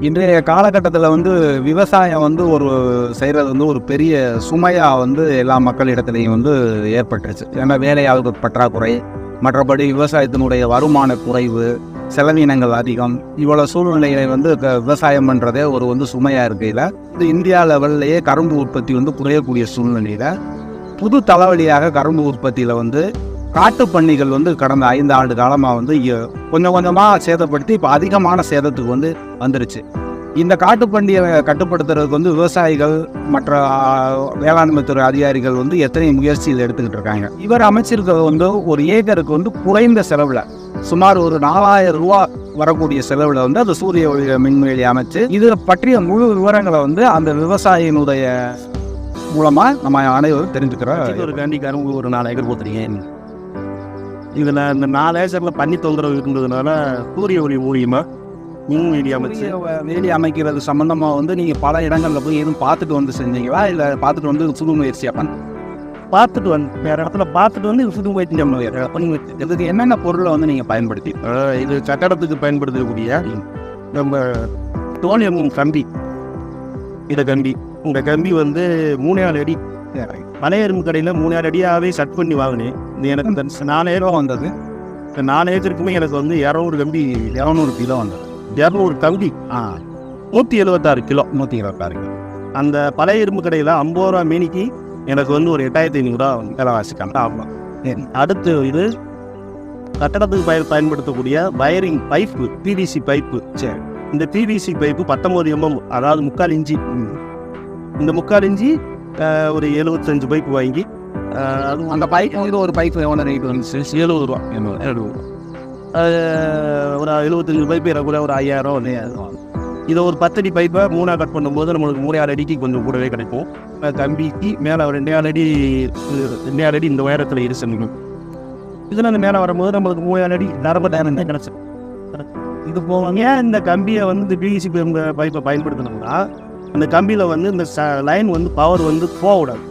இன்றைய காலகட்டத்தில் வந்து விவசாயம் வந்து ஒரு செய்கிறது வந்து ஒரு பெரிய சுமையாக வந்து எல்லா மக்களிடத்துலையும் வந்து ஏற்பட்டுச்சு. ஏன்னா வேலையாளர்கள் பற்றாக்குறை மற்றபடி விவசாயத்தினுடைய வருமான குறைவு செலவினங்கள் அதிகம். இவ்வளோ சூழ்நிலைகளை வந்து க- விவசாயம் பண்ணுறதே ஒரு வந்து சுமையாக இருக்கையில் இது இந்தியா லெவல்லையே கரும்பு உற்பத்தி வந்து குறையக்கூடிய சூழ்நிலையில் புது தலைவலியாக கரும்பு உற்பத்தியில் வந்து காட்டுப் பன்னிகள் வந்து கடந்த ஐந்து ஆண்டு காலமாக வந்து கொஞ்சம் கொஞ்சமாக சேதப்படுத்தி இப்போ அதிகமான சேதத்துக்கு வந்து வந்துருச்சு. இந்த காட்டுப்பண்டியை கட்டுப்படுத்துறதுக்கு வந்து விவசாயிகள் மற்ற ஆ, வேளாண்மை துறை அதிகாரிகள் வந்து எத்தனை முயற்சிகள் எடுத்துக்கிட்டு இருக்காங்க. இவர் அமைச்சிருக்கிறது வந்து ஒரு ஏக்கருக்கு வந்து குறைந்த செலவில் சுமார் ஒரு நாலாயிரம் ரூபா வரக்கூடிய செலவில் வந்து அந்த சூரிய ஒளி மின்வேலி அமைச்சு இது பற்றிய முழு விவரங்களை வந்து அந்த விவசாயியினுடைய மூலமாக நம்ம அனைவரும் தெரிஞ்சுக்கிறோம் ஒரு கேண்டி கரும்பு ஒரு நாலு ஏக்கர் போத்துறீங்க இதில் இந்த நாலு ஏக்கரில் பன்னி தொந்தரவு இருந்ததுனால சூரிய ஒளி மூலியமா மின் வேலி அமைச்சு. வேலி அமைக்கிறது சம்பந்தமா வந்து நீங்க பல இடங்கள்ல போய் எதுவும் பார்த்துட்டு வந்து செஞ்சீங்களா? இல்ல பார்த்துட்டு வந்து சுடு முயற்சியா பண்ண பார்த்துட்டு வந்து வேற இடத்துல பார்த்துட்டு வந்து இது சுது போயிட்டு பண்ணி இதுக்கு என்னென்ன பொருளை வந்து நீங்க பயன்படுத்தி? இது கட்டடத்துக்கு பயன்படுத்தக்கூடிய நம்ம தோலியம் கம்பி. இந்த கம்பி. இந்த கம்பி வந்து மூணேழு அடி மலை எறும்பு கடையில் மூணேழு அடியாகவே செட் பண்ணி வாங்கினேன். இது எனக்கு இந்த நாலு ஏக்கர் எவ்வளோ வந்தது? இந்த நாலு ஏக்கருக்குமே எனக்கு வந்து இரநூறு கம்பி இரநூறு கிலோ வந்தது. இரநூறு கம்பி. ஆ. நூற்றி எழுபத்தாறு கிலோ. நூற்றி இருபத்தாறு அந்த பழைய இரும்பு கடையில் ஐம்பது ரூபா மேனிக்கு எனக்கு வந்து ஒரு எட்டாயிரத்தி ஐநூறுரூவா விலை வாசிக்காங்க ஆமாம். அடுத்து இது கட்டடத்துக்கு பய பயன்படுத்தக்கூடிய வயரிங் பைப்பு பிவிசி பைப்பு. சரி. இந்த பிவிசி பைப்பு பத்தொம்பது எம்எம் அதாவது முக்கால் இஞ்சி. இந்த முக்கால் இஞ்சி ஒரு எழுபத்தஞ்சு பைப்பு வாங்கி அஹ், அது அந்த பைப் வந்து ஒரு பைப் எவ்வளோ ரேட் வந்துச்சு? எழுபது ரூபா எழுபது ரூபா. ஒரு எழுபத்தஞ்சு பைப்பு எனக்கு கூட ஒரு ஐயாயிரம் இல்லையா? இதை ஒரு பத்தடி பைப்பை மூணாக கட் பண்ணும்போது நம்மளுக்கு மூணு ஆறு அடிக்கு கொஞ்சம் கூடவே கிடைக்கும். கம்பிக்கு மேலே ரெண்டே ஆறு அடி ரெண்டே ஆறு அடி இந்த உயரத்தில் இருசனுங்க இதில் அந்த மேலே வரும்போது நம்மளுக்கு மூணு அடி நரம்பு நேரம் தான் இது போக ஏன் இந்த கம்பியை வந்து பிவிசி பைப்பை பயன்படுத்தினோம்னா அந்த கம்பியில் வந்து இந்த லைன் வந்து பவர் வந்து போக விடாது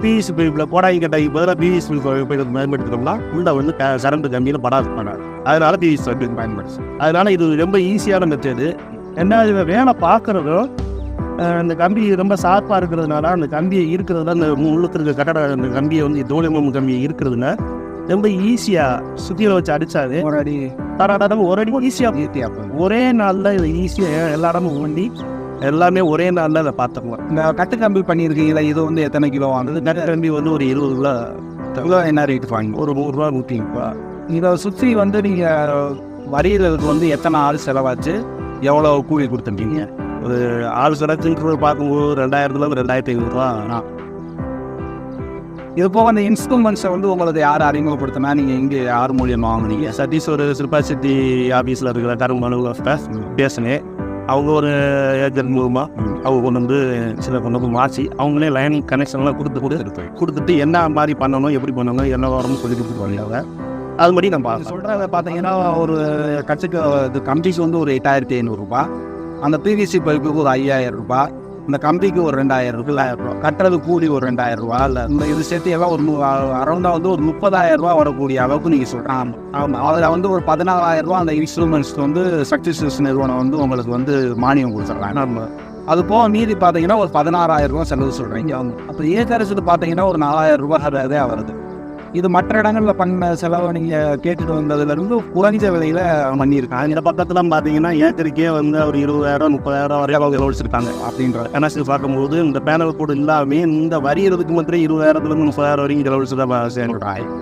பிவிசி பைப்பில் போடாங்கி கட்டாய்க்கு பதிலாக பிவிசி பைப்பை பயன்படுத்தினோம்னா உள்ள வந்து கரண்ட் கம்பியில் படாது படாது. அதனால பிவிசி பைப் பயன்படுச்சு அதனால இது ரொம்ப ஈஸியான மெத்தேடு ரெண்டாவது வேலை பார்க்குறதும் அந்த கம்பி ரொம்ப ஷார்ப்பாக இருக்கிறதுனால அந்த கம்பியை இருக்கிறதுல அந்த உள்ளுக்கு இருக்க கட்டட அந்த கம்பியை வந்து தோலிமம் கம்பியை இருக்கிறதுல ரொம்ப ஈஸியாக சுத்தியில் வச்சு அடிச்சாது ஒரு அடி. தராடம் ஒரு அடி ஈஸியாக ஒரே நாளில் இது ஈஸியாக எல்லா இடமும் ஊண்டி எல்லாமே ஒரே நாளில் அதை பார்த்துக்கலாம் இந்த கட்டு கம்பி பண்ணியிருக்கீங்களா? இது வந்து எத்தனை கிலோ வாங்குது நெட் கம்பி வந்து ஒரு இருபது கிலோ கிலோ என்ன ரேட் வாங்கி ஒரு நூறுரூவா நூற்றி ரூபா. இதை சுற்றி வந்து நீங்கள் வரியிறதுக்கு வந்து எத்தனை ஆள் செலவாச்சு? எவ்வளோ கூலி கொடுத்துருக்கீங்க? ஒரு ஆள் சடச்சுன்ற பார்க்கும்போது ரெண்டாயிரத்துல ரெண்டாயிரத்தி ஐநூறுரூவா இது போக அந்த இன்ஸ்ட்ருமெண்ட்ஸை வந்து உங்களுக்கு யார் அறிமுகப்படுத்தினா நீங்கள் இங்கே யார் மூலியமாக வாங்குனீங்க? சதீஷ் ஒரு சிற்பா சிட்டி ஆஃபீஸில் இருக்கிற கரும்பு பேசினேன். அவங்க ஒரு ஏஜென்ட் மூலமாக அவங்க கொண்டு வந்து சில கொண்டு வந்து மாற்றி அவங்களே லைன் கனெக்ஷன்லாம் கொடுத்து கொடுத்து கொடுத்துட்டு என்ன மாதிரி பண்ணணும் எப்படி பண்ணணும் என்ன வரணும்னு சொல்லி கொடுத்துட்டு வந்தாங்க அது மாதிரி நான் பார்த்தேன் சொல்கிறத பார்த்தீங்கன்னா ஒரு கட்சிக்கு இது கம்பிக்கு வந்து ஒரு எட்டாயிரத்தி ஐநூறுரூபா அந்த பிவிசி பைப்புக்கு ஒரு ஐயாயிரம் ரூபாய். இந்த கம்பிக்கு ஒரு ரெண்டாயிரம் ரூபாய் கட்டுறது கூலி ஒரு ரெண்டாயிரம் ரூபா இல்லை இந்த இது சேர்த்து எல்லாம் ஒரு அரௌண்டாக வந்து ஒரு முப்பதாயிரம் ரூபா வரக்கூடிய அளவுக்கு நீங்கள் சொல்கிறாங்க ஆமாம் அதில் வந்து ஒரு பதினாலாயிரம் ரூபா அந்த இன்ஸ்ட்ருமெண்ட்ஸ்க்கு வந்து சக்சஸ் நிறுவனம் வந்து உங்களுக்கு வந்து மானியம் கொடுத்துட்றாங்க. நம்ம அது போக மீதி பார்த்தீங்கன்னா ஒரு பதினாறாயிரம் ரூபா செலவு சொல்கிறீங்க அப்போ ஏக்கரசுக்கு பார்த்தீங்கன்னா ஒரு நாலாயிரம் ரூபாய் அதே வருது இது மற்ற இடங்களில் பண்ண செலவை நீங்கள் கேட்டுட்டு வந்ததுலேருந்து குறைஞ்ச விலையில் பண்ணியிருக்காங்க. இந்த பக்கத்துலாம் பார்த்தீங்கன்னா ஏக்கருக்கே வந்து ஒரு இருபதாயிரம் முப்பதாயிரம் வரையும் அவங்க வச்சிருக்காங்க அப்படின்ற கணக்கு பார்க்கும்போது இந்த பேனல் கூட இல்லாமல் இந்த வரியறதுக்கு மாத்திரம் இருபதாயிரத்துலேருந்து முப்பதாயிரம் வரைக்கும் செலவழிச்சு தான் சேர்ந்துட்டாங்க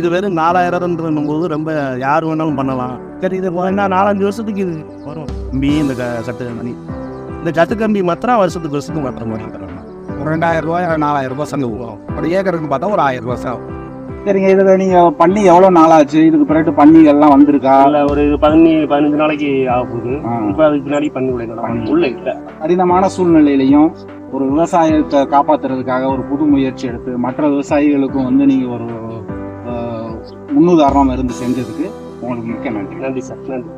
இது வெறும் நாலாயிரம்ன்றும் போது ரொம்ப யார் வேணாலும் பண்ணலாம். சரி இது என்ன நாலஞ்சு வருஷத்துக்கு இது வரும். கம்பி இந்த க கட்டு கம்பி. இந்த கட்டு கம்பி மாத்திரம் வருஷத்துக்கு வருஷத்துக்கு மாத்திர மாதிரி ரெண்டாயிரம் ரூபாய் நாலாயிரம் ரூபாய் செலவு வரும் ஒரு ஏக்கருக்கு பார்த்தா ஒரு ஆயிரம் ரூபாய் செலவு சரிங்க இதில் நீங்கள் பண்ணி எவ்வளோ நாளாச்சு? இதுக்கு பிறகு பண்ணிகள்லாம் வந்திருக்கா? அதில் ஒரு பதினஞ்சு பதினஞ்சு நாளைக்கு ஆக போகுது. இப்போ அதுக்கு பின்னாடி பண்ணி. விடுங்க உள்ள இல்லை. கடினமான சூழ்நிலையிலையும் ஒரு விவசாயத்தை காப்பாத்துறதுக்காக ஒரு புது முயற்சி எடுத்து மற்ற விவசாயிகளுக்கும் வந்து நீங்கள் ஒரு முன்னுதாரணம் இருந்து செஞ்சதுக்கு உங்களுக்கு மிக்க நன்றி. நன்றி சார். நன்றி.